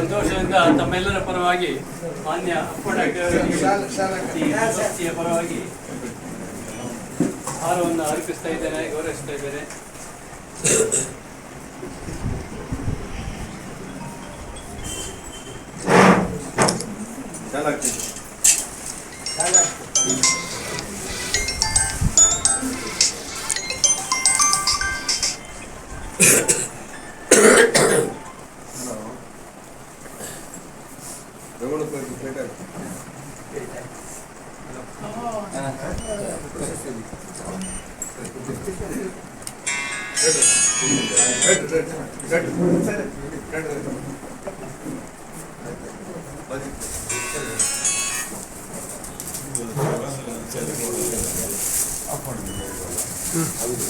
ಸಂತೋಷದಿಂದ ತಮ್ಮೆಲ್ಲರ ಪರವಾಗಿ ಮಾನ್ಯ ಸಂಸ್ಥೆಯ ಪರವಾಗಿ ಹಾರವನ್ನು ಅರ್ಪಿಸ್ತಾ ಇದ್ದೇನೆ ಗೌರವಿಸ್ತಾ ಇದ್ದೇನೆ.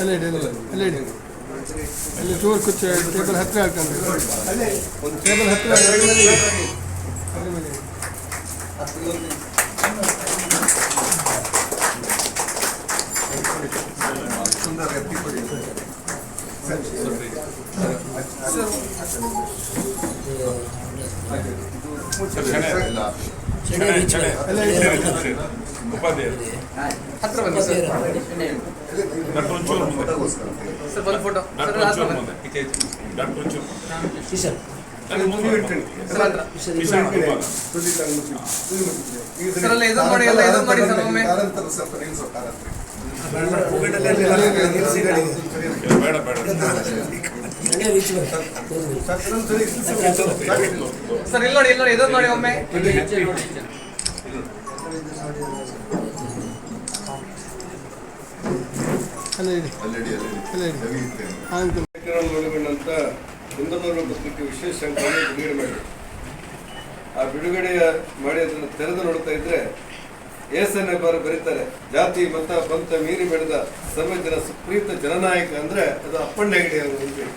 ಅಲ್ಲೇ ಇಡಿ ಅಲ್ಲೇ ಅಲ್ಲೇ ಇಡಿ ಅಲ್ಲಿ ಚೂರು ಕುಚ್ಚ ಟೇಬಲ್ ಹತ್ತಿರ ಹಾಕೊಂಡು ಒಂದು ಟೇಬಲ್ ಹತ್ತಿರ ಅದ್ರ ಮೇಲೆ ಇಡಿ. ಸರ್ ಇಲ್ಲ ನೋಡಿ ಇಲ್ಲಿ ನೋಡಿ ಇದೊಂದು ನೋಡಿ ಒಮ್ಮೆ. ಒಳಗೊಂಡಂತ ಕುಂದನೂರು ಪತ್ರಿಕೆ ವಿಶೇಷ ಬಿಡುಗಡೆ ಮಾಡಿ. ಆ ಬಿಡುಗಡೆಯ ಮಾಡಿ ಅದನ್ನು ತೆರೆದು ನೋಡ್ತಾ ಇದ್ರೆ ಏಸನ್ನೇ ಬಾರು ಬರೀತಾರೆ ಜಾತಿ ಮತ ಪಂಥ ಮೀರಿ ಬೆಳೆದ ಸಮಯದ ಸುಪ್ರೀತ ಜನನಾಯಕ ಅಂದ್ರೆ ಅದು ಅಪ್ಪಣ್ಣ ಹೆಗಡೆಯವರು ಅಂತೇಳಿ.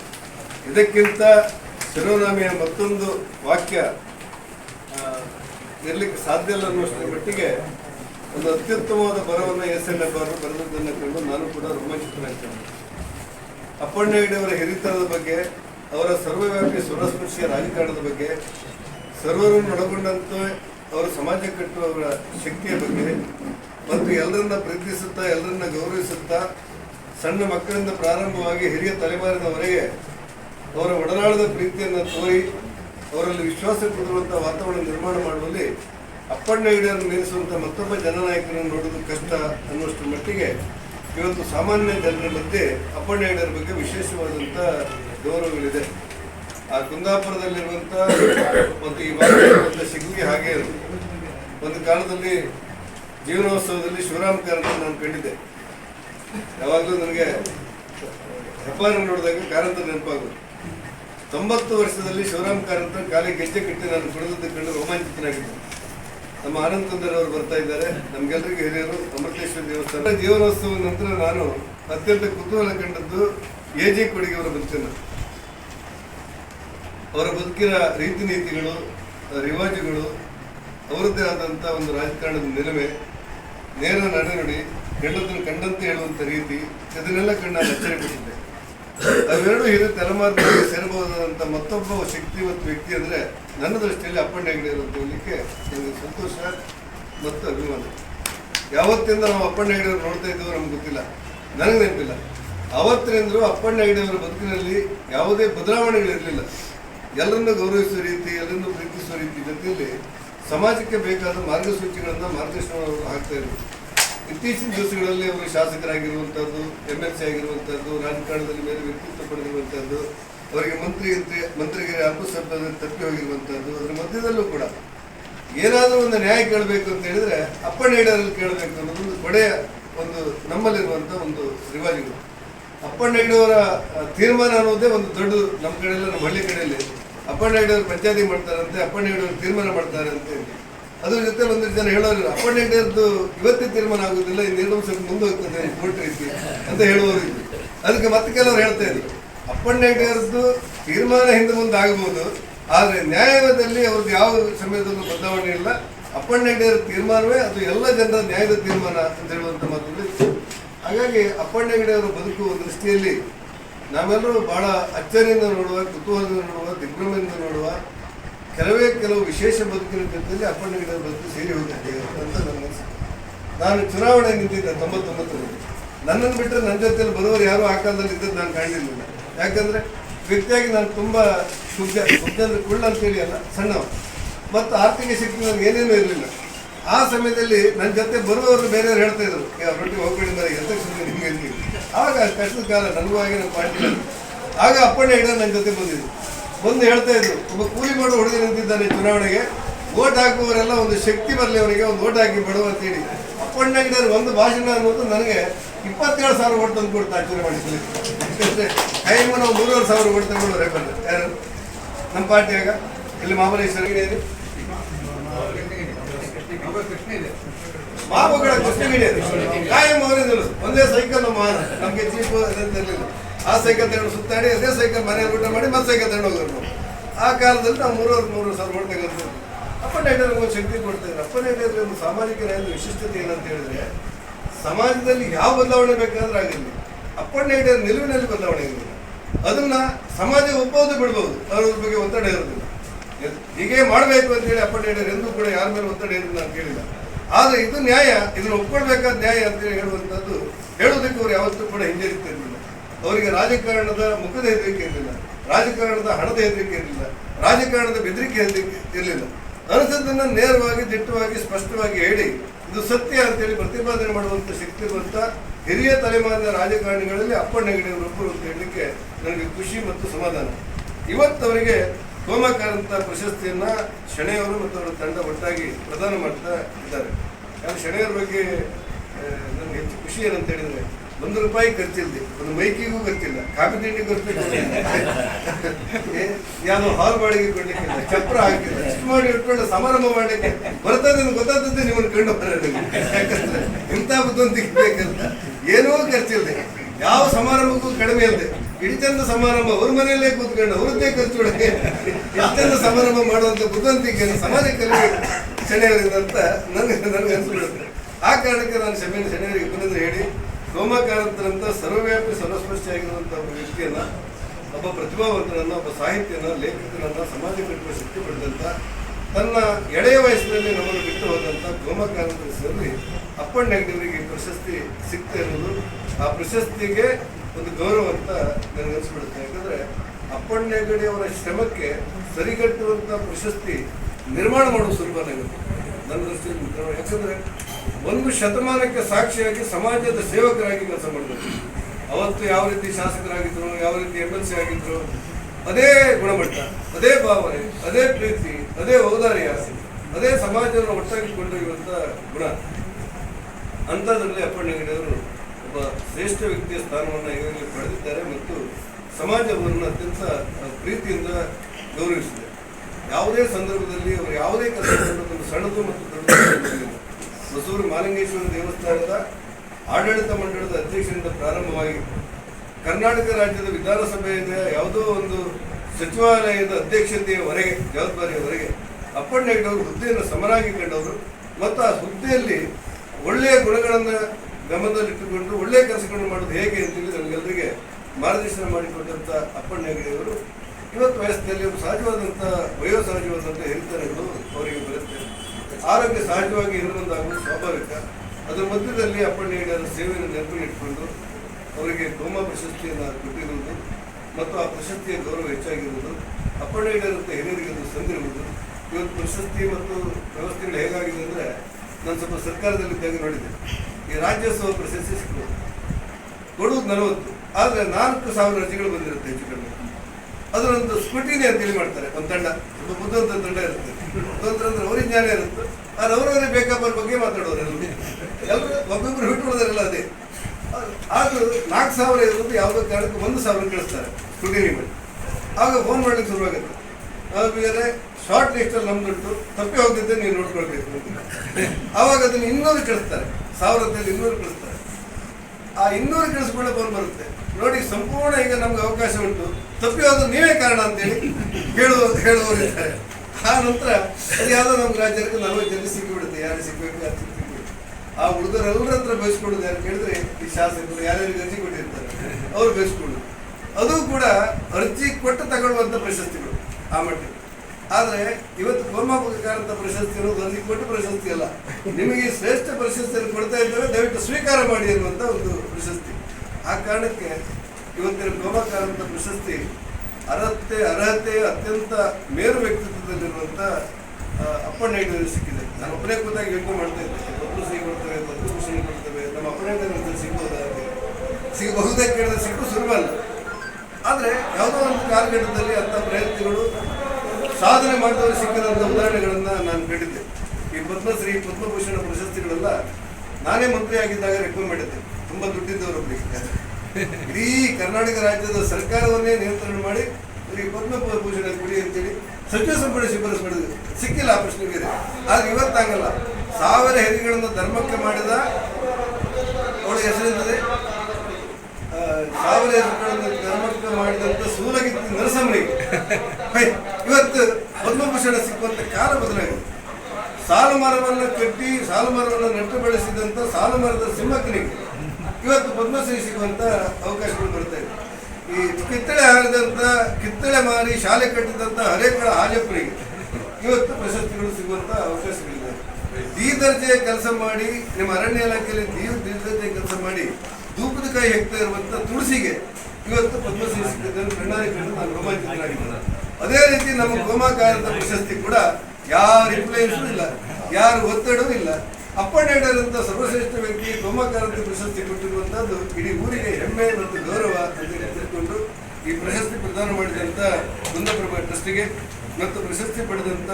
ಇದಕ್ಕಿಂತ ಶಿರೋನಾಮೆಯ ಮತ್ತೊಂದು ವಾಕ್ಯ ಇರಲಿಕ್ಕೆ ಸಾಧ್ಯ ಇಲ್ಲ ಅನ್ನುವಷ್ಟರ ಮಟ್ಟಿಗೆ ಒಂದು ಅತ್ಯುತ್ತಮವಾದ ಬರವನ್ನು ಎಸ್ ಎನ್ ಎಫ್ ಅವರು ಬರೆದದ್ದನ್ನು ಕಂಡು ನಾನು ಕೂಡ ರೋಮಾಂಚಿತನಾಗ್ತೇನೆ. ಅಪ್ಪಣ್ಣ ಹೆಗಡೆ ಅವರ ಹಿರಿತನದ ಬಗ್ಗೆ, ಅವರ ಸರ್ವವ್ಯಾಪಿ ಸ್ವರಸ್ಪರ್ಶಿಯ ರಾಜಕಾರಣದ ಬಗ್ಗೆ, ಸರ್ವರನ್ನು ಒಳಗೊಂಡಂತೆ ಅವರು ಸಮಾಜ ಕಟ್ಟುವ ಅವರ ಶಕ್ತಿಯ ಬಗ್ಗೆ, ಮತ್ತು ಎಲ್ಲರನ್ನ ಪ್ರೀತಿಸುತ್ತಾ, ಎಲ್ಲರನ್ನ ಗೌರವಿಸುತ್ತಾ, ಸಣ್ಣ ಮಕ್ಕಳಿಂದ ಪ್ರಾರಂಭವಾಗಿ ಹಿರಿಯ ತಲೆಮಾರಿನವರೆಗೆ ಅವರ ಒಡನಾಳದ ಪ್ರೀತಿಯನ್ನು ತೋರಿ, ಅವರಲ್ಲಿ ವಿಶ್ವಾಸ ಕೊಡುವಂಥ ವಾತಾವರಣ ನಿರ್ಮಾಣ ಮಾಡುವಲ್ಲಿ ಅಪ್ಪಣ್ಣ ಹೆಗಡೆಯನ್ನು ಮೀರಿಸುವಂಥ ಮತ್ತೊಬ್ಬ ಜನನಾಯಕನನ್ನು ನೋಡೋದು ಕಷ್ಟ ಅನ್ನುವಷ್ಟರ ಮಟ್ಟಿಗೆ ಇವತ್ತು ಸಾಮಾನ್ಯ ಜನರ ಮಧ್ಯೆ ಅಪ್ಪಣ್ಣ ಹೆಗಡೆಯರ ಬಗ್ಗೆ ವಿಶೇಷವಾದಂಥ ಗೌರವಗಳಿದೆ. ಆ ಕುಂದಾಪುರದಲ್ಲಿರುವಂಥ ಮತ್ತು ಈ ಭಾಗದಲ್ಲಿರುವಂಥ ಸಿಗ್ಗಿ ಹಾಗೆ ಒಂದು ಕಾಲದಲ್ಲಿ ಜೀವನೋತ್ಸವದಲ್ಲಿ ಶಿವರಾಮ ಕಾರಂತ ನಾನು ಕಂಡಿದ್ದೆ. ಯಾವಾಗಲೂ ನನಗೆ ಹೆಬ್ಬಾರ ನೋಡಿದಾಗ ಕಾರಂತ ನೆನಪಾಗೋದು. ತೊಂಬತ್ತು ವರ್ಷದಲ್ಲಿ ಶಿವರಾಮ್ ಕಾರಂತ ಕಾಲಿಗೆ ಗೆಜ್ಜೆ ಕಟ್ಟಿ ನಾನು ಕುಡಿದದ್ದು ಕಂಡು ರೋಮಾಂಚಿತನಾಗಿದ್ದೆ. ನಮ್ಮ ಆನಂದ್ ಅವರು ಬರ್ತಾ ಇದ್ದಾರೆ. ನಮ್ಗೆಲ್ಲರಿಗೂ ಹಿರಿಯರು, ಅಮೃತೇಶ್ವರ ದೇವಸ್ಥಾನ. ಜೀವನೋತ್ಸವದ ನಂತರ ನಾನು ಅತ್ಯಂತ ಕುತೂಹಲ ಕಂಡದ್ದು ಎ ಜಿ ಕೊಡುಗೆ ಅವರ ಬದುಕನ್ನು. ಅವರ ಬದುಕಿನ ರೀತಿ ನೀತಿಗಳು ರಿವಾಜುಗಳು, ಅವರದ್ದೇ ಆದಂಥ ಒಂದು ರಾಜಕಾರಣದ ನಿಲುಮೆ ನೇರ ನಡೆನುಡಿ ಕಂಡದನ್ನು ಕಂಡಂತೆ ಹೇಳುವಂಥ ರೀತಿ, ಇದನ್ನೆಲ್ಲ ಕಂಡು ನಾನು ಅಚ್ಚರಿಪಟ್ಟಿದ್ದೆ ಅವೆರಡು ಹಿರಿಯ ತಲೆಮಾರಿನಲ್ಲಿ ಸೇರಬಹುದಾದಂಥ ಮತ್ತೊಬ್ಬ ಶಕ್ತಿ ಮತ್ತು ವ್ಯಕ್ತಿ ಅಂದರೆ ನನ್ನ ದೃಷ್ಟಿಯಲ್ಲಿ ಅಪ್ಪಣ್ಣ ಹೆಗ್ಡೆ ಅಂತ ಹೇಳಲಿಕ್ಕೆ ನನಗೆ ಸಂತೋಷ ಮತ್ತು ಅಭಿಮಾನ. ಯಾವತ್ತಿಂದ ನಾವು ಅಪ್ಪಣ್ಣ ಹೆಗಡೆ ಅವ್ರು ನೋಡ್ತಾ ಇದ್ದೀವೋ ನಮ್ಗೆ ಗೊತ್ತಿಲ್ಲ. ನನಗೆ ನೆನಪಿಲ್ಲ. ಅವತ್ತಿನಿಂದಲೂ ಅಪ್ಪಣ್ಣ ಹೆಗಡೆ ಅವರ ಬದುಕಿನಲ್ಲಿ ಯಾವುದೇ ಬದಲಾವಣೆಗಳಿರಲಿಲ್ಲ. ಎಲ್ಲರನ್ನೂ ಗೌರವಿಸುವ ರೀತಿ, ಎಲ್ಲರನ್ನೂ ಪ್ರೀತಿಸುವ ರೀತಿ ಜೊತೆಯಲ್ಲಿ ಸಮಾಜಕ್ಕೆ ಬೇಕಾದ ಮಾರ್ಗಸೂಚಿಗಳನ್ನು ಮಾರ್ಗದರ್ಶನವನ್ನು ಆಗ್ತಾ ಇದ್ರು ಇತ್ತೀಚಿನ ದಿವಸಗಳಲ್ಲಿ ಅವರು ಶಾಸಕರಾಗಿರುವಂಥದ್ದು ಎಂ ಎಲ್ ಸಿ ಆಗಿರುವಂಥದ್ದು ರಾಜಕಾರಣದಲ್ಲಿ ಮೇಲೆ ವ್ಯಕ್ತಿತ್ವ ಪಡೆದಿರುವಂಥದ್ದು ಅವರಿಗೆ ಮಂತ್ರಿ ಮಂತ್ರಿಗೆ ಅಪ್ಪು ಸಂಪದ ತಪ್ಪಿ ಹೋಗಿರುವಂಥದ್ದು ಅದರ ಮಧ್ಯದಲ್ಲೂ ಕೂಡ ಏನಾದರೂ ಒಂದು ನ್ಯಾಯ ಕೇಳಬೇಕು ಅಂತ ಹೇಳಿದ್ರೆ ಅಪ್ಪಣ್ಣ ಹೆಗಡೆಯಲ್ಲಿ ಕೇಳಬೇಕು ಅನ್ನೋದು ಒಂದು ಕೊಡೆಯ ಒಂದು ನಮ್ಮಲ್ಲಿರುವಂಥ ಒಂದು ರಿವಾಜುಗಳು. ಅಪ್ಪಣ್ಣ ಹೆಗಡೆಯವರ ಆ, ತೀರ್ಮಾನ ಅನ್ನೋದೇ ಒಂದು ದೊಡ್ಡ ನಮ್ಮ ಕಡೆ ಎಲ್ಲ ನಮ್ಮ ಹಳ್ಳಿ ಕಡೆಯಲ್ಲಿ ಅಪ್ಪಣ್ಣ ಹೆಗಡೆಯವರು ಪಂಚಾಯತಿ ಮಾಡ್ತಾರಂತೆ ಅಪ್ಪಣ್ಣ ಹೆಗಡೆಯವರು ತೀರ್ಮಾನ ಮಾಡ್ತಾರೆ ಅಂತ. ಹೇಳಿ ಅದ್ರ ಜೊತೆ ಒಂದಿಷ್ಟು ಜನ ಹೇಳೋರು ಅಪಾಯಿಂಟ್ಮೆಂಟ್ ಇದ್ದು ಇವತ್ತೇ ತೀರ್ಮಾನ ಆಗುದಿಲ್ಲ ಇನ್ನು ಎರಡು ವರ್ಷ ಮುಂದೆ ಹೋಗ್ತದೆ ಕೋರ್ಟ್ ರೀತಿ ಅಂತ ಹೇಳುವವರು ಅದಕ್ಕೆ ಮತ್ತೆ ಕೆಲವರು ಹೇಳ್ತಾ ಇದ್ರು. ಅಪಾಯಿಂಟ್ಮೆಂಟ್ ಇರೋದು ತೀರ್ಮಾನ ಹಿಂದೆ ಮುಂದೆ ಆಗಬಹುದು ಆದ್ರೆ ನ್ಯಾಯಾಲಯದಲ್ಲಿ ಅವ್ರದ್ದು ಯಾವ ಸಮಯದಲ್ಲೂ ಬದಲಾವಣೆ ಇಲ್ಲ. ಅಪಾಯಿಂಟ್ಮೆಂಟ್ ಇರೋ ತೀರ್ಮಾನವೇ, ಅದು ಎಲ್ಲ ಜನರ ನ್ಯಾಯದ ತೀರ್ಮಾನ ಅಂತ ಹೇಳುವಂತ ಮಾತುಗಳು. ಹಾಗಾಗಿ ಅಪ್ಪಣ್ಣ ಅವರ ಬದುಕು ದೃಷ್ಟಿಯಲ್ಲಿ, ನಾವೆಲ್ಲರೂ ಬಹಳ ಅಚ್ಚರಿಯಿಂದ ನೋಡುವ, ಕುತೂಹಲದಿಂದ ನೋಡುವ, ದಿಗ್ಭ್ರಮೆಯಿಂದ ನೋಡುವ ಕೆಲವೇ ಕೆಲವು ವಿಶೇಷ ಬದುಕಿನ ಜೊತೆಯಲ್ಲಿ ಅಪ್ಪಣ್ಣ ಗಿಡದ ಬದುಕು ಸೇರಿ ಹೋಗುತ್ತೆ ಅಂತ ನನ್ನ ನಾನು ಚುನಾವಣೆ ನಿಂತಿದ್ದೆ ತೊಂಬತ್ತೊಂಬತ್ತರಲ್ಲಿ ನನ್ನನ್ನು ಬಿಟ್ಟರೆ ನನ್ನ ಜೊತೆಯಲ್ಲಿ ಬರೋರು ಯಾರು ಆ ಕಾಲದಲ್ಲಿ ಇದ್ದದ್ದು ನಾನು ಕಾಣಲಿಲ್ಲ. ಯಾಕಂದರೆ ವ್ಯಕ್ತಿಯಾಗಿ ನಾನು ತುಂಬ ಕುಬ್ಜ ಅಂದ್ರೆ ಕುಳ್ಳ ಅಂತೇಳಿ ಅಲ್ಲ ಸಣ್ಣವ ಮತ್ತು ಆರ್ಥಿಕ ಶಕ್ತಿ ನನಗೆ ಏನೇನೂ ಇರಲಿಲ್ಲ. ಆ ಸಮಯದಲ್ಲಿ ನನ್ನ ಜೊತೆ ಬರುವವರು ಬೇರೆಯವ್ರು ಹೇಳ್ತಾ ಇದ್ರು. ರೊಟ್ಟಿ ಹೋಗ್ಬೇಡಿ ಮರ, ಎಂತ ಸುಮ್ಮನೆ ನಿಮಗೆ. ಆವಾಗ ಕಷ್ಟದ ಕಾಲ ನನಗೂ ಹಾಗೆ ನಮ್ಮ ಪಾರ್ಟಿ ಆಗ ಅಪ್ಪಣ್ಣ ಹಿಡ ನನ್ನ ಜೊತೆ ಬಂದಿದ್ರು. ಬಂದು ಹೇಳ್ತಾ ಇದ್ರು, ಒಬ್ಬ ಕೂಲಿ ಮಾಡೋ ಹುಡುಗ ನಿಂತಿದ್ದಾನೆ ಚುನಾವಣೆಗೆ ಓಟ್ ಹಾಕುವವರೆಲ್ಲ ಒಂದು ಶಕ್ತಿ ಬರಲಿ ಅವರಿಗೆ ಒಂದು ಓಟ್ ಹಾಕಿ ಬಿಡುವ ಅಂತೇಳಿ ಅಪ್ಪಣ್ಣ ಗಿಡದ ಒಂದು ಭಾಷಣ ಅನ್ನೋದು ನನಗೆ ಇಪ್ಪತ್ತೇಳು ಸಾವಿರ ಓಟ್ ತಂದು ಕೊಡ್ತಾ ಚುನಾವಣೆ ಯಾಕಂದ್ರೆ ಕೈಮ ನಾವು ಮೂರುವರೆ ಸಾವಿರ ಓಟ್ ತಗೊಂಡು ರೇಪಲ್ಲ ಯಾರು? ನಮ್ಮ ಪಾರ್ಟಿಯಾಗ ಇಲ್ಲಿ ಇದೆ ಮಾಬುಗಳ ಕೃಷ್ಣಗಿರಿ. ಕಾಯಂ ಅವರೇ ಒಂದೇ ಸೈಕಲ್ ಮಾರ ನಮಗೆ ಚೀಪ್ ಇರ್ಲಿಲ್ಲ. ಆ ಸೈಕಲ್ ತಗೊಂಡು ಸುತ್ತಾಡಿ, ಅದೇ ಸೈಕಲ್ ಮನೆಯಲ್ಲಿ ಊಟ ಮಾಡಿ ಮತ್ತೆ ಸೈಕಲ್ ತಗೊಂಡು ಹೋಗೋರು ಆ ಕಾಲದಲ್ಲಿ ನಾವು ಮೂರವ್ರ ಮೂರು ಸಾವಿರ ಓಟ್ ತಗೊಂಡು ಹೆಂಡರಿಗೆ ಒಂದು ಶಕ್ತಿ ಕೊಡ್ತಾರೆ ಅಪ್ಪನ ಒಂದು ಸಾಮಾಜಿಕ ನ್ಯಾಯದ ವಿಶಿಷ್ಟತೆ ಏನಂತ ಹೇಳಿದ್ರೆ, ಸಮಾಜದಲ್ಲಿ ಯಾವ ಬದಲಾವಣೆ ಬೇಕಾದ್ರೂ ಆಗಿರಲಿ ಅಪ್ಪಣ್ಣ ಹೆಂಡರ ನಿಲುವಿನಲ್ಲಿ ಬದಲಾವಣೆ ಇರಲಿಲ್ಲ ಅದನ್ನ ಸಮಾಜ ಒಪ್ಪೋದು ಬಿಡ್ಬೋದು. ಅವ್ರ ಬಗ್ಗೆ ಒತ್ತಡ ಇರೋದಿಲ್ಲ. ಹೀಗೆ ಮಾಡಬೇಕು ಅಂತೇಳಿ ಅಪ್ಪಣ್ಣ ಹೆಂಡರು ಎಂದೂ ಕೂಡ ಯಾರ ಮೇಲೆ ಒತ್ತಡ ಇರೋದಿಲ್ಲ ಅಂತ ಕೇಳಿಲ್ಲ ಆದರೆ ಇದು ನ್ಯಾಯ. ಇದನ್ನು ಒಪ್ಕೊಳ್ಬೇಕಾದ ನ್ಯಾಯ ಅಂತ ಹೇಳುವಂಥದ್ದು ಹೇಳೋದಕ್ಕೆ ಅವ್ರು ಯಾವತ್ತೂ ಕೂಡ ಹಿಂಜರಿತಿರ್ಲಿಲ್ಲ ಅವರಿಗೆ ರಾಜಕಾರಣದ ಮುಖದ ಹೆದರಿಕೆ ಇರಲಿಲ್ಲ. ರಾಜಕಾರಣದ ಹಣದ ಹೆದರಿಕೆ ಇರಲಿಲ್ಲ. ರಾಜಕಾರಣದ ಬೆದರಿಕೆ ಹೆದರಿಕೆ ಇರಲಿಲ್ಲ. ಅನಿಸದನ್ನ ನೇರವಾಗಿ, ದಿಟ್ಟವಾಗಿ, ಸ್ಪಷ್ಟವಾಗಿ ಹೇಳಿ, ಇದು ಸತ್ಯ ಅಂತೇಳಿ ಪ್ರತಿಪಾದನೆ ಮಾಡುವಂತ ಶಕ್ತಿ ಬಂತ ಹಿರಿಯ ತಲೆಮಾರಿನ ರಾಜಕಾರಣಿಗಳಲ್ಲಿ ಅಪ್ಪಣ್ಣ ಹೆಗಡೆಯವರೊಬ್ಬರು ಅಂತ ಹೇಳಲಿಕ್ಕೆ ನನಗೆ ಖುಷಿ ಮತ್ತು ಸಮಾಧಾನ. ಇವತ್ತವರಿಗೆ ಕೋಮಕಾರಂತ ಪ್ರಶಸ್ತಿಯನ್ನ ಶಣೆಯವರು ಮತ್ತು ಅವರ ತಂಡ ಒಟ್ಟಾಗಿ ಪ್ರದಾನ ಮಾಡ್ತಾ ಇದ್ದಾರೆ. ನಾನು ಶೆಣೆಯವ್ರ ಬಗ್ಗೆ ನನಗೆ ಹೆಚ್ಚು ಖುಷಿ ಏನಂತ ಹೇಳಿದ್ರೆ ಒಂದು ರೂಪಾಯಿ ಖರ್ಚಿಲ್ಲದೆ ಒಂದು ಮೈಕಿಗೂ ಖರ್ಚಿಲ್ಲ, ಕಾಫಿ ತಿಂಡಿ ಖರ್ಚು ಯಾವ ಹಾಲ್ ಬಾಡಿಗೆ ಕೊಡ್ಲಿಕ್ಕಿಲ್ಲ ಚಪ್ರ ಹಾಕಿಲ್ಲ ಇಷ್ಟು ಮಾಡಿ ಇಟ್ಕೊಂಡು ಸಮಾರಂಭ ಮಾಡಲಿಕ್ಕೆ ಬರ್ತದೆ ಗೊತ್ತಾದದ್ದೇ ನಿಮ್ಮನ್ನು ಕಂಡು ಬರೋದು ಯಾಕಂದ್ರೆ ಇಂಥ ಬುದ್ಧಿಗೆ ಬೇಕಂತ ಏನೂ ಖರ್ಚಿಲ್ಲದೆ ಯಾವ ಸಮಾರಂಭಕ್ಕೂ ಕಡಿಮೆ ಇಲ್ಲದೆ ಇಡೀ ಚಂದ ಸಮಾರಂಭ, ಅವ್ರ ಮನೆಯಲ್ಲೇ ಕೂತ್ಕೊಂಡು ಅವ್ರದ್ದೇ ಖರ್ಚು ಒಳಗೆ ಚಂದ ಸಮಾರಂಭ ಮಾಡುವಂತ ಬುದ್ಧಿವಂತಿಕೆಯನ್ನು ಸಮಾಜ ಕಲಿಬೇಕು ಶನಿಯವರಿಂದ ಅಂತ ನನಗೆ ನನಗೆ ಅನಿಸ್ಬಿಡುತ್ತೆ. ಆ ಕಾರಣಕ್ಕೆ ನಾನು ಶಮೀನ್ ಶನಿಯವರಿಗೆ ಬಂದಿದ್ದು ಹೇಳಿ ಸೋಮಕಾರಂತರಂತ ಸರ್ವವ್ಯಾಪಿ ಸರ್ವಸ್ಪಷ್ಟಿಯಾಗಿರುವಂತಹ ಒಬ್ಬ ವ್ಯಕ್ತಿಯನ್ನ, ಒಬ್ಬ ಪ್ರತಿಭಾವಂತರನ್ನು, ಒಬ್ಬ ಸಾಹಿತ್ಯನ ಲೇಖಕನನ್ನ ಸಮಾಜ ಕಟ್ಟುವ ಶಕ್ತಿ ಪಡೆದಂತ, ತನ್ನ ಎಳೆಯ ವಯಸ್ಸಿನಲ್ಲಿ ನಮ್ಮನ್ನು ಬಿಟ್ಟು ಗೋಮಕಾನಂದ ಸೇರಿ ಅಪ್ಪಣ್ಣ ಪ್ರಶಸ್ತಿ ಸಿಗ್ತಾ ಇರೋದು ಆ ಪ್ರಶಸ್ತಿಗೆ ಒಂದು ಗೌರವ ಅಂತ ನನಗೆ ಅನಿಸ್ಬಿಡುತ್ತೆ. ಯಾಕಂದ್ರೆ ಅಪ್ಪಣ್ಣ ಹೆಗಡೆ ಅವರ ಶ್ರಮಕ್ಕೆ ಸರಿಗಟ್ಟುವಂತ ಪ್ರಶಸ್ತಿ ನಿರ್ಮಾಣ ಮಾಡುವ ಸುಲಭನಾಗುತ್ತೆ ನನ್ನ ದೃಷ್ಟಿಯಲ್ಲಿ ಯಾಕಂದ್ರೆ ಒಂದು ಶತಮಾನಕ್ಕೆ ಸಾಕ್ಷಿಯಾಗಿ ಸಮಾಜದ ಸೇವಕರಾಗಿ ಕೆಲಸ ಮಾಡಬೇಕು. ಅವತ್ತು ಯಾವ ರೀತಿ ಶಾಸಕರಾಗಿದ್ರು, ಯಾವ ರೀತಿ ಎಂ ಎಲ್ ಆಗಿದ್ರು, ಅದೇ ಗುಣಮಟ್ಟ, ಅದೇ ಭಾವನೆ, ಅದೇ ಪ್ರೀತಿ, ಅದೇ ಔದಾರ್ಯ ಅದೇ ಸಮಾಜವನ್ನು ಒಟ್ಟಾಗಿ ಕೊಂಡೊಯ್ಯುವಂಥ ಗುಣ. ಅಂಥದ್ರಲ್ಲಿ ಅಪ್ಪಣ್ಣಗಡಿಯವರು ಒಬ್ಬ ಶ್ರೇಷ್ಠ ವ್ಯಕ್ತಿಯ ಸ್ಥಾನವನ್ನು ಈಗಾಗಲೇ ಪಡೆದಿದ್ದಾರೆ ಮತ್ತು ಸಮಾಜವನ್ನು ಅತ್ಯಂತ ಪ್ರೀತಿಯಿಂದ ಗೌರವಿಸಿದೆ ಯಾವುದೇ ಸಂದರ್ಭದಲ್ಲಿ ಅವರು ಯಾವುದೇ ಕೆಲಸ ಸಣ್ಣದು ಮತ್ತು ದೊಡ್ಡದು ಹೊಸೂರು ಮಾಲಿಂಗೇಶ್ವರ ದೇವಸ್ಥಾನದ ಆಡಳಿತ ಮಂಡಳದ ಅಧ್ಯಕ್ಷರಿಂದ ಪ್ರಾರಂಭವಾಗಿ ಕರ್ನಾಟಕ ರಾಜ್ಯದ ವಿಧಾನಸಭೆಯ ಯಾವುದೋ ಒಂದು ಸಚಿವಾಲಯದ ಅಧ್ಯಕ್ಷತೆಯವರೆಗೆ ಜವಾಬ್ದಾರಿಯವರೆಗೆ ಅಪ್ಪಣ್ಣ ಹೆಗ್ಡೆಯವರು ಹುದ್ದೆಯನ್ನು ಸಮನಾಗಿ ಕಂಡವರು ಮತ್ತು ಆ ಹುದ್ದೆಯಲ್ಲಿ ಒಳ್ಳೆಯ ಗುಣಗಳನ್ನು ಗಮನದಲ್ಲಿಟ್ಟುಕೊಂಡು ಒಳ್ಳೆಯ ಕೆಲಸಗಳನ್ನು ಮಾಡೋದು ಹೇಗೆ ಅಂತೇಳಿ ನಮಗೆಲ್ಲರಿಗೆ ಮಾರ್ಗದರ್ಶನ ಮಾಡಿಕೊಟ್ಟಂಥ ಅಪ್ಪಣ್ಣ ಇವತ್ತು ವಯಸ್ಸಿನಲ್ಲಿ ಸಹಜವಾದಂಥ, ವಯೋಸಹಜವಾದಂಥ ಹಿರಿತನಗಳು ಅವರಿಗೆ ಬರುತ್ತೆ ಆರೋಗ್ಯ ಸಹಜವಾಗಿ ಇರುವಂತಾಗುವುದು ಸ್ವಾಭಾವಿಕ. ಅದರ ಮಧ್ಯದಲ್ಲಿ ಅಪ್ಪಣ್ಣ ಹೇಳಿದ ಸೇವೆಯನ್ನು ನೆನಪಿನಿಟ್ಕೊಂಡು ಅವರಿಗೆ ಕೋಮ ಪ್ರಶಸ್ತಿಯನ್ನು ಕೊಟ್ಟಿರುವುದು ಮತ್ತು ಆ ಪ್ರಶಸ್ತಿಯ ಗೌರವ ಹೆಚ್ಚಾಗಿರುವುದು. ಅಪ್ಪಣ್ಣ ಹೆಗ್ಡೆಯವರಂಥ ಹಿರಿಯರಿಗೆ ಅದು ಸಂದಿರುವುದು. ಇವತ್ತು ಪ್ರಶಸ್ತಿ ಮತ್ತು ವ್ಯವಸ್ಥೆಗಳು ಹೇಗಾಗಿದೆ ಅಂದರೆ ನಾನು ಸ್ವಲ್ಪ ಸರ್ಕಾರದಲ್ಲಿದ್ದಾಗ ನೋಡಿದೆ ಈ ರಾಜ್ಯೋತ್ಸವ ಪ್ರಶಸ್ತಿ ಸಿಕ್ಕುವುದು ಕೊಡುವುದು ನಲವತ್ತು. ಆದರೆ ನಾಲ್ಕು ಸಾವಿರ ಅರ್ಜಿಗಳು ಬಂದಿರುತ್ತೆ ಹೆಚ್ಚು ಕಡಿಮೆ. ಅದರೊಂದು ಸ್ಕ್ರೂಟಿನಿ ಅಂತೇಳಿ ಮಾಡ್ತಾರೆ. ಒಂದು ತಂಡ. ಒಂದು ಬುದ್ಧವಂತ ತಂಡ ಇರುತ್ತೆ. ಬುದ್ಧವಂತರ ಅಂದ್ರೆ ಅವ್ರಿಗೆ ಜ್ಞಾನ ಇರುತ್ತೆ. ಆದ್ರೆ ಅವರವರೇ ಬೇಕಾಬ್ ಬಗ್ಗೆ ಮಾತಾಡೋರು ಎಲ್ಲರೂ ಎಲ್ಲರೂ ಒಬ್ಬೊಬ್ಬರು ಬಿಟ್ಟು ಅದೇ. ಆದ್ರೂ ನಾಲ್ಕು ಸಾವಿರ ಇರೋದು ಯಾವುದೋ ಕಾರಣಕ್ಕೆ ಒಂದು ಸಾವಿರ ಕಳಿಸ್ತಾರೆ ಸ್ಕ್ರೂಟಿನಿ ಮಾಡಿ ಆಗ ಫೋನ್ ಮಾಡ್ಲಿಕ್ಕೆ ಶುರುವಾಗುತ್ತೆ. ಆಮೇಲೆ ಶಾರ್ಟ್ ಲಿಸ್ಟಲ್ಲಿ ನಮ್ದುಂಟು. ತಪ್ಪಿ ಹೋಗಿದ್ದೆ ನೀವು ನೋಡ್ಕೊಳ್ಬೇಕು ಅಂತ. ಆವಾಗ ಅದನ್ನು ಇನ್ನೂರು ಕಳಿಸ್ತಾರೆ. ಸಾವಿರದಲ್ಲಿ ಇನ್ನೂರು ಕಳಿಸ್ತಾರೆ. ಆ ಇನ್ನೂರು ಕಳಿಸ್ಕೊಳ್ಳೋ ಫೋನ್ ಬರುತ್ತೆ. ನೋಡಿ, ಸಂಪೂರ್ಣ ಈಗ ನಮ್ಗೆ ಅವಕಾಶ ಉಂಟು. ತಪ್ಪಿ ನೀವೇ ಕಾರಣ ಅಂತೇಳಿ ಹೇಳುವ, ಹೇಳುವವರು ಇದ್ದಾರೆ. ಆ ನಂತರ ಸರಿಯಾದ ನಮ್ಮ ರಾಜ್ಯಕ್ಕೆ ನಲವತ್ತು ಜನ ಸಿಕ್ಕಿಬಿಡುತ್ತೆ. ಯಾರು ಸಿಗ್ಬೇಕು ಯಾರು ಆ ಹುಡುಗರೆಲ್ಲರ ಹತ್ರ ಬಯಸ್ಕೊಡೋದು ಯಾರು ಕೇಳಿದ್ರೆ, ಈ ಶಾಸಕರು ಯಾರ್ಯಾರಿಗೆ ಅರ್ಜಿ ಕೊಟ್ಟಿರ್ತಾರೆ, ಅವ್ರು ಬಯಸ್ಕೊಡು ಅದು ಕೂಡ ಅರ್ಜಿ ಕೊಟ್ಟು ತಗೊಳ್ಳುವಂಥ ಪ್ರಶಸ್ತಿಗಳು ಆ ಮಟ್ಟಿಗೆ. ಆದರೆ ಇವತ್ತು ಗೋಮಾಪಕಾರಂತ ಪ್ರಶಸ್ತಿ ಅನ್ನೋದು ಅರ್ಜಿ ಕೊಟ್ಟು ಪ್ರಶಸ್ತಿ ಅಲ್ಲ. ನಿಮಗೆ ಶ್ರೇಷ್ಠ ಪ್ರಶಸ್ತಿಯನ್ನು ಕೊಡ್ತಾ ಇದ್ದೇವೆ, ದಯವಿಟ್ಟು ಸ್ವೀಕಾರ ಮಾಡಿ ಅನ್ನುವಂಥ ಒಂದು ಪ್ರಶಸ್ತಿ. ಆ ಕಾರಣಕ್ಕೆ ಇವತ್ತಿನ ಗೋಮಾಕಾರಂತ ಪ್ರಶಸ್ತಿ ಅರ್ಹತೆ ಅರ್ಹತೆ ಅತ್ಯಂತ ಮೇರು ವ್ಯಕ್ತಿತ್ವದಲ್ಲಿರುವಂಥ ಅಪ್ಪಣ್ಣ ಅಪ್ಪಣ್ಣಯ್ಯನವರಿಗೆ ಸಿಕ್ಕಿದೆ. ನಾನು ಒಬ್ಬನೇ ಕೂತಾಗಿ ಯೋಚನೆ ಮಾಡ್ತಾ ಇದ್ದೆ. ಒಬ್ಬರು ಸಿಹಿ ಕೊಡ್ತೇವೆ ಸಿಹಿ ಕೊಡ್ತೇವೆ ನಮ್ಮ ಅಪ್ಪಣ್ಣಯ್ಯನವ್ರ ಸಿಗ್ಬೋದಾ ಸಿಗಬಹುದೇ ಕೇಳಿದ್ರೆ ಸಿಕ್ಕು ಸುಲಭಲ್ಲ ಆದರೆ ಯಾವುದೋ ಒಂದು ಕಾಲಘಟ್ಟದಲ್ಲಿ ಅಂಥ ಪ್ರಯತ್ನಗಳು ಸಾಧನೆ ಮಾಡಿದವರು ಸಿಕ್ಕಿದಂಥ ಉದಾಹರಣೆಗಳನ್ನು ನಾನು ಕಂಡಿದ್ದೆ. ಈ ಪದ್ಮಶ್ರೀ, ಪದ್ಮಭೂಷಣ ಪ್ರಶಸ್ತಿಗಳೆಲ್ಲ ನಾನೇ ಮಂತ್ರಿ ಆಗಿದ್ದಾಗ ರೆಕಮೆಂಡ್ ಮಾಡಿದ್ದೆ. ತುಂಬ ದುಡ್ಡಿದ್ದವರೊಬ್ಬರಿಗೆ ಇಡೀ ಕರ್ನಾಟಕ ರಾಜ್ಯದ ಸರ್ಕಾರವನ್ನೇ ನಿಯಂತ್ರಣ ಮಾಡಿ, ಇವರಿಗೆ ಪದ್ಮ ಭೂಷಣ ಕೊಡಿ ಅಂತೇಳಿ ಸಚಿವ ಸಂಪುಟ ಶಿಫಾರಸು ಮಾಡಿದ್ರು. ಸಿಕ್ಕಿಲ್ಲ ಆ ಪ್ರಶ್ನೆಗೆ ಆದ್ರೆ ಇವತ್ತಾಗಲ್ಲ. ಸಾವಿರ ಹೆರಿಗಳನ್ನು ಧರ್ಮಕ್ಕೆ ಮಾಡಿದ ಅವಳ ಹೆಸರಿರ್ತದೆ ಸಾವಿರ ಹೆಸರುಗಳನ್ನು ಧರ್ಮಕ್ಕೆ ಮಾಡಿದಂತ ಸೂಲಗಿತ್ತಿ ನರಸಮ್ಮನಿಗೆ ಇವತ್ತು ಪದ್ಮಭೂಷಣ ಸಿಕ್ಕುವಂತ ಕಾಲ ಬದಲಾಗಿದೆ. ಸಾಲು ಮರವನ್ನು ಕಟ್ಟಿ ಸಾಲು ಮರವನ್ನು ನೆಟ್ಟು ಬೆಳೆಸಿದಂತ ಸಾಲು ಮರದ ಸಿಂಹಕ್ಕನಿಗೆ ಇವತ್ತು ಪದ್ಮಶ್ರೀ ಸಿಗುವಂತ ಅವಕಾಶಗಳು ಬರ್ತಾ ಇದೆ. ಈ ಕಿತ್ತಳೆ ಹಾರಿದಂಥ ಕಿತ್ತಳೆ ಮಾರಿ ಶಾಲೆ ಕಟ್ಟಿದಂಥ ಹರೇಕಳ ಹಾಜಪ್ಪನಿಗೆ ಇವತ್ತು ಪ್ರಶಸ್ತಿಗಳು ಸಿಗುವಂತ ಅವಕಾಶಗಳಿದೆ. ಈ ದರ್ಜೆಯ ಕೆಲಸ ಮಾಡಿ, ನಿಮ್ಮ ಅರಣ್ಯ ಇಲಾಖೆಯಲ್ಲಿ ನೀವು ದರ್ಜೆಯ ಕೆಲಸ ಮಾಡಿ ಧೂಪದ ಕೈ ಹೆಕ್ತಾ ಇರುವಂತ ತುಳಸಿಗೆ ಇವತ್ತು ಪದ್ಮಶ್ರೀ ಕಣ್ಣಾರೆ ಕಂಡು ನಾನು ರೋಮಾಂಚಿತನಾಗಿದ್ದೇನೆ ಅದೇ ರೀತಿ ನಮ್ಮ ಗೋಮಾಕಾರದ ಪ್ರಶಸ್ತಿ ಕೂಡ ಯಾರ ಇನ್ಫ್ಲೂಯೆನ್ಸು ಇಲ್ಲ ಯಾರು ಒತ್ತಡವೂ ಇಲ್ಲ. ಅಪ್ಪಣ್ಣಯ್ಯರ್ ಅಂತ ಸರ್ವಶ್ರೇಷ್ಠ ವ್ಯಕ್ತಿ ಗೋಮಾಕಾರದ ಪ್ರಶಸ್ತಿ ಕೊಟ್ಟಿರುವಂಥದ್ದು ಇಡೀ ಊರಿಗೆ ಹೆಮ್ಮೆ ಮತ್ತು ಗೌರವ ಅಂತ ತಿಳ್ಕೊಂಡು ಈ ಪ್ರಶಸ್ತಿ ಪ್ರದಾನ ಮಾಡಿದಂಥ ಕುಂದಪ್ರಭಾ ಟ್ರಸ್ಟಿಗೆ ಮತ್ತು ಪ್ರಶಸ್ತಿ ಪಡೆದಂಥ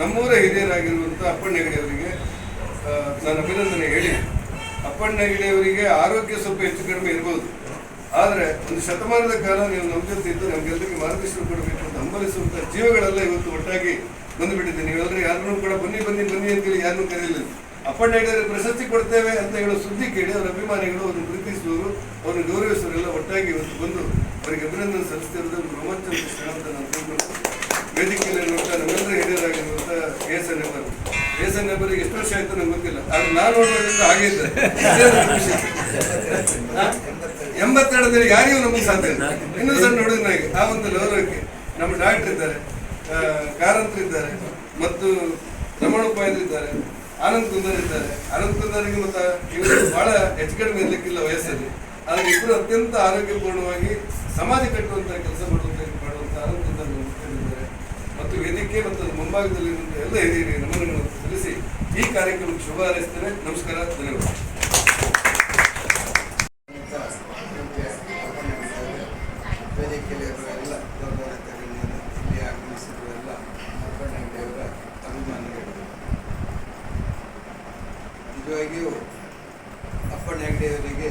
ನಮ್ಮೂರ ಹಿರಿಯರಾಗಿರುವಂಥ ಅಪ್ಪಣ್ಣ ಹೆಗಡೆ ಅವರಿಗೆ ನಾನು ಅಭಿನಂದನೆ ಹೇಳಿ. ಅಪ್ಪಣ್ಣ ಹೆಗಡೆ ಆರೋಗ್ಯ ಸ್ವಲ್ಪ ಹೆಚ್ಚು ಕಡಿಮೆ ಇರ್ಬೋದು. ಆದರೆ ಒಂದು ಶತಮಾನದ ಕಾಲ ನೀವು ನಮ್ಮ ಜೊತೆ ಇದ್ದು ನಮಗೆಲ್ಲರಿಗೆ ಮಾರ್ಗದರ್ಶನ ಕೊಡಬೇಕು ಅಂತ ಹಂಬಲಿಸುವಂಥ ಜೀವಗಳೆಲ್ಲ ಇವತ್ತು ಒಟ್ಟಾಗಿ ಬಂದುಬಿಟ್ಟಿದೆ. ಹೇಳಿದ್ರೆ ಯಾರನ್ನೂ ಕೂಡ ಬನ್ನಿ ಬನ್ನಿ ಬನ್ನಿ ಅಂತೇಳಿ ಯಾರನ್ನೂ ಕರೆಯಲಿಲ್ಲ ಅಪ್ಪಣ್ಣ ಹೇಳಿದ್ರೆ ಪ್ರಶಸ್ತಿ ಕೊಡ್ತೇವೆ ಅಂತ ಹೇಳೋ ಸುದ್ದಿ ಕೇಳಿ ಅವರ ಅಭಿಮಾನಿಗಳು ಅವ್ರನ್ನ ಪ್ರೀತಿಸುವವರು ಅವ್ರನ್ನ ಗೌರವಿಸುವವರೆಲ್ಲ ಒಟ್ಟಾಗಿ ಇವತ್ತು ಬಂದು ಅವರಿಗೆ ಅಭಿನಂದನೆ ಸಲ್ಲಿಸ್ತಿರೋದು ಒಂದು ರೋಮಾಂಚನ ಕ್ಷಣ ಅಂತ ನಾನು ತಿಳ್ಕೊಂಡು ನೋಡ್ತಾ ನಮ್ಮೆಲ್ಲರ ಹಿರಿಯರಾಗಿರುವಂಥ ಎಸ್ ಎನ್ ಎಬ್ಬರು ಎಸ್ ಎನ್ ಎಬ್ಬರಿಗೆ ಎಷ್ಟು ವರ್ಷ ಆಯ್ತು ನಂಗೆ ಗೊತ್ತಿಲ್ಲ. ಆದ್ರೆ ನಾನು ನೋಡೋದ್ರಿಂದ ಹಾಗೆ ಇದ್ದೆ? ಎಂಬತ್ತೆರಡರಲ್ಲಿ ಯಾರಿಗೂ ನಮಗೆ ಸಾಧ್ಯ ಇಲ್ಲ. ಇನ್ನೂ ಸಣ್ಣ ಹುಡುಗನಾಗಿ, ಆ ಒಂದು ಲೌರಕ್ಕೆ ನಮ್ಮ ಡಾಕ್ಟರ್ ಇದ್ದಾರೆ. ಆ, ಕಾರಂತರು ಇದ್ದಾರೆ. ಮತ್ತು ರಮಣ ಉಪಾಯರು ಇದ್ದಾರೆ. ಆನಂದ್ ಕುಂದರ್ ಇದ್ದಾರೆ. ಆನಂದ್ ಕುಂದರ್ಗೆ ಮತ್ತು ಇವರು ಬಹಳ ಹೆಚ್ಚು ಕಡಿಮೆ ಇರ್ಲಿಕ್ಕಿಲ್ಲ ವಯಸ್ಸಲ್ಲಿ. ಆದ್ರೆ ಇಬ್ಬರು ಅತ್ಯಂತ ಆರೋಗ್ಯಪೂರ್ಣವಾಗಿ ಸಮಾಜ ಕಟ್ಟುವಂತ ಕೆಲಸ ಮಾಡುವಂತ ಮಾಡುವಂತ ಆನಂದ್ ಕುಂದರ್ ಕೇಳಿದ್ದಾರೆ ಮತ್ತು ವೇದಿಕೆ ಮತ್ತು ಮುಂಭಾಗದಲ್ಲಿ ಮುಂಭಾಗದಲ್ಲಿರುವಂಥ ಎಲ್ಲ ಹಿರಿಯರಿಗೆ ನಮನಗಳನ್ನು ತಿಳಿಸಿ ಈ ಕಾರ್ಯಕ್ರಮಕ್ಕೆ ಶುಭ ಹಾರೈಸ್ತೇನೆ. ನಮಸ್ಕಾರ. ಧನ್ಯವಾದ ಹೆಗ್ಡೆಯವರಿಗೆ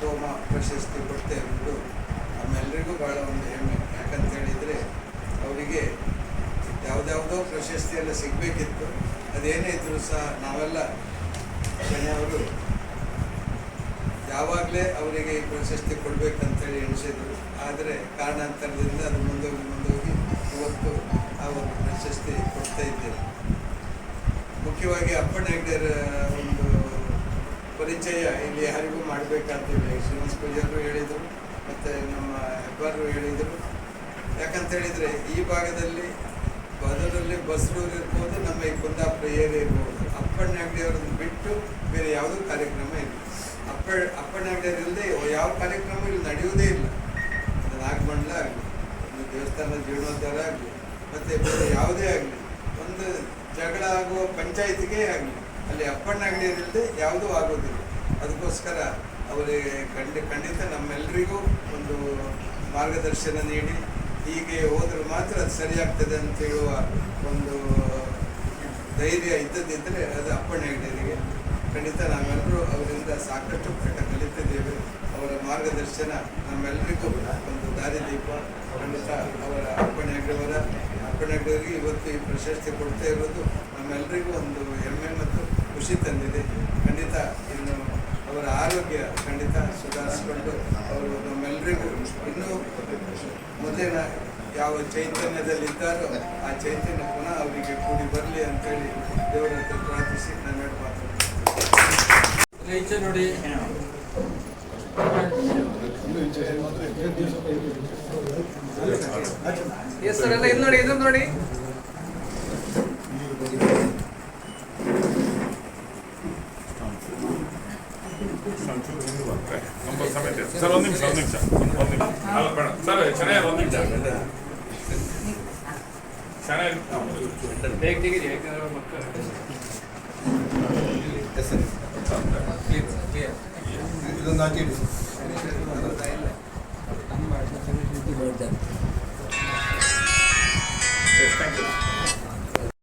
ತೋಮ ಪ್ರಶಸ್ತಿ ಕೊಡ್ತಾ ಇರುವುದು ನಮ್ಮೆಲ್ಲರಿಗೂ ಭಾಳ ಒಂದು ಹೆಮ್ಮೆ. ಯಾಕಂತ ಹೇಳಿದರೆ ಅವರಿಗೆ ಯಾವುದ್ಯಾವುದೋ ಪ್ರಶಸ್ತಿ ಎಲ್ಲ ಸಿಗಬೇಕಿತ್ತು. ಅದೇನೇ ಇದ್ದರೂ ಸಹ ನಾವೆಲ್ಲ ಅವರು ಯಾವಾಗಲೇ ಅವರಿಗೆ ಈ ಪ್ರಶಸ್ತಿ ಕೊಡಬೇಕಂತೇಳಿ ಎಣಿಸಿದರು. ಆದರೆ ಕಾರಣಾಂತರದಿಂದ ಅದು ಮುಂದೋಗಿ ಮುಂದೋಗಿ ಇವತ್ತು ಆ ಒಂದು ಪ್ರಶಸ್ತಿ ಕೊಡ್ತಾ ಇದ್ದೇವೆ. ಮುಖ್ಯವಾಗಿ ಅಪ್ಪಣ್ಣ ಪರಿಚಯ ಇಲ್ಲಿ ಯಾರಿಗೂ ಮಾಡಬೇಕಂತೇಳಿ ಶ್ರೀನಿವಾಸ ಪೂಜಾರರು ಹೇಳಿದರು, ಮತ್ತು ನಮ್ಮ ಹೆಬ್ಬಾರರು ಹೇಳಿದರು. ಯಾಕಂತ ಹೇಳಿದರೆ, ಈ ಭಾಗದಲ್ಲಿ ಬದಲಲ್ಲಿ ಬಸ್ರೂರು ಇರ್ಬೋದು, ನಮ್ಮ ಈ ಕುಂದಾಪುರ ಏರಿಯಾ ಇರ್ಬೋದು. ಅಪ್ಪಣ್ಣ ಅಂಗಡಿಯವ್ರನ್ನ ಬಿಟ್ಟು ಬೇರೆ ಯಾವುದೂ ಕಾರ್ಯಕ್ರಮ ಇಲ್ಲ. ಅಪ್ಪ ಅಪ್ಪಣ್ಣ ಹೆಗ್ಡೆಯವರು ಇಲ್ಲದೆ ಯಾವ ಕಾರ್ಯಕ್ರಮ ಇಲ್ಲಿ, ನಡೆಯುವುದೇ ಇಲ್ಲ. ಅದು ನಾಗಮಂಡಲ ಆಗಲಿ, ಒಂದು ದೇವಸ್ಥಾನದ ಜೀರ್ಣೋದ್ಧಾರ ಆಗಲಿ, ಮತ್ತು ಬೇರೆ ಯಾವುದೇ ಆಗಲಿ, ಒಂದು ಜಗಳ ಆಗುವ ಪಂಚಾಯತಿಗೆ ಆಗಲಿ, ಅಲ್ಲಿ ಅಪ್ಪಣ್ಣ ಇಲ್ಲದೆ ಯಾವುದೂ ಆಗೋದಿಲ್ಲ. ಅದಕ್ಕೋಸ್ಕರ ಅವರಿಗೆ ಖಂಡಿ, ಖಂಡಿತ ನಮ್ಮೆಲ್ಲರಿಗೂ ಒಂದು ಮಾರ್ಗದರ್ಶನ ನೀಡಿ, ಹೀಗೆ ಹೋದರೆ ಮಾತ್ರ ಅದು ಸರಿಯಾಗ್ತದೆ ಅಂತ ಹೇಳುವ ಒಂದು ಧೈರ್ಯ ಇದ್ದದಿದ್ದರೆ ಅದು ಅಪ್ಪಣ್ಣ ಹೆಗ್ಡೆಯರಿಗೆ ಖಂಡಿತ ನಾವೆಲ್ಲರೂ ಅವರಿಂದ ಸಾಕಷ್ಟು ಪಾಠ ಕಲಿತಿದ್ದೇವೆ. ಅವರ ಮಾರ್ಗದರ್ಶನ ನಮ್ಮೆಲ್ಲರಿಗೂ ಒಂದು ದಾರಿದೀಪ ಖಂಡಿತ ಅವರ ಅಪ್ಪಣ್ಣ ಹೆಗ್ಡೆಯವರ ಅಪ್ಪಣ್ಣ ಹೆಗ್ಡೆಯವರಿಗೆ ಇವತ್ತು ಈ ಪ್ರಶಸ್ತಿ ಕೊಡ್ತಾ ಇರೋದು ನಮ್ಮೆಲ್ಲರಿಗೂ ಒಂದು ಹೆಮ್ಮೆ ಮತ್ತು ಖುಷಿ ತಂದಿದೆ. ಖಂಡಿತ ಇನ್ನು ಅವರ ಆರೋಗ್ಯ ಖಂಡಿತ ಸುಧಾರಿಸಿಕೊಂಡು ಅವರು ನಮ್ಮೆಲ್ಲರಿಗೂ ಇನ್ನೂ ಮೊದಲಿನ ಯಾವ ಚೈತನ್ಯದಲ್ಲಿ ಇದ್ದಾರೋ ಆ ಚೈತನ್ಯ ಪುನಃ ಅವರಿಗೆ ಕೂಡಿ ಬರಲಿ ಅಂತೇಳಿ ದೇವರ ಹತ್ರ ಪ್ರಾರ್ಥಿಸಿ ನಾನು ಹೇಳ್ಬಾರ್ದು ಮಾತು ನೋಡಿ. ಎಲ್ಲ ಇದು ನೋಡಿ ಇದೊಂದು ನೋಡಿ. ಸರ್, ಒಂದು ನಿಮಿಷ ಒಂದು ನಿಮಿಷ ಒಂದು ನಿಮಿಷ. ಅಲ್ಲ, ಬೇಡ. ಸರ್ ಚೆನ್ನಾಗಿ ಒಂದು ನಿಮಿಷ. ಚೆನ್ನಾಗಿ ಇದೊಂದು ಹಾಕಿಡಿ.